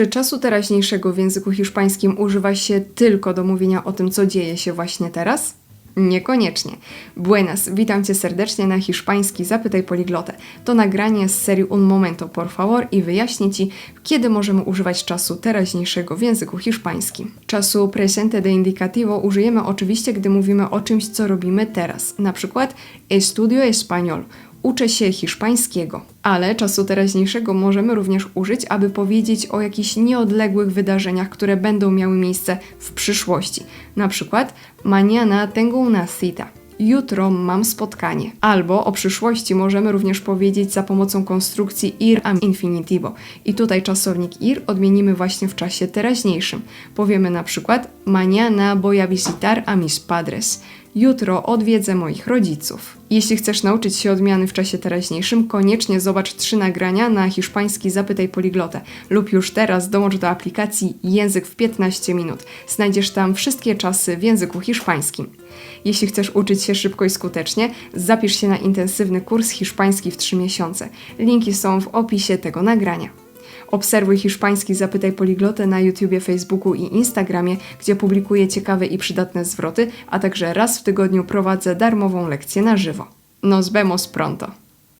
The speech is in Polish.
Czy czasu teraźniejszego w języku hiszpańskim używa się tylko do mówienia o tym, co dzieje się właśnie teraz? Niekoniecznie. Buenas, witam Cię serdecznie na hiszpański Zapytaj Poliglotę. To nagranie z serii Un Momento, por favor i wyjaśnię Ci, kiedy możemy używać czasu teraźniejszego w języku hiszpańskim. Czasu presente de indicativo użyjemy oczywiście, gdy mówimy o czymś, co robimy teraz. Na przykład estudio español. Uczę się hiszpańskiego, ale czasu teraźniejszego możemy również użyć, aby powiedzieć o jakichś nieodległych wydarzeniach, które będą miały miejsce w przyszłości. Na przykład mañana tengo una cita. Jutro mam spotkanie. Albo o przyszłości możemy również powiedzieć za pomocą konstrukcji ir am infinitivo. I tutaj czasownik ir odmienimy właśnie w czasie teraźniejszym. Powiemy na przykład mañana voy a visitar a mis padres. Jutro odwiedzę moich rodziców. Jeśli chcesz nauczyć się odmiany w czasie teraźniejszym, koniecznie zobacz trzy nagrania na hiszpański Zapytaj Poliglotę lub już teraz dołącz do aplikacji Język w 15 minut. Znajdziesz tam wszystkie czasy w języku hiszpańskim. Jeśli chcesz uczyć się szybko i skutecznie, zapisz się na intensywny kurs hiszpański w 3 miesiące. Linki są w opisie tego nagrania. Obserwuj hiszpański Zapytaj Poliglotę na YouTubie, Facebooku i Instagramie, gdzie publikuję ciekawe i przydatne zwroty, a także raz w tygodniu prowadzę darmową lekcję na żywo. Nos vemos pronto!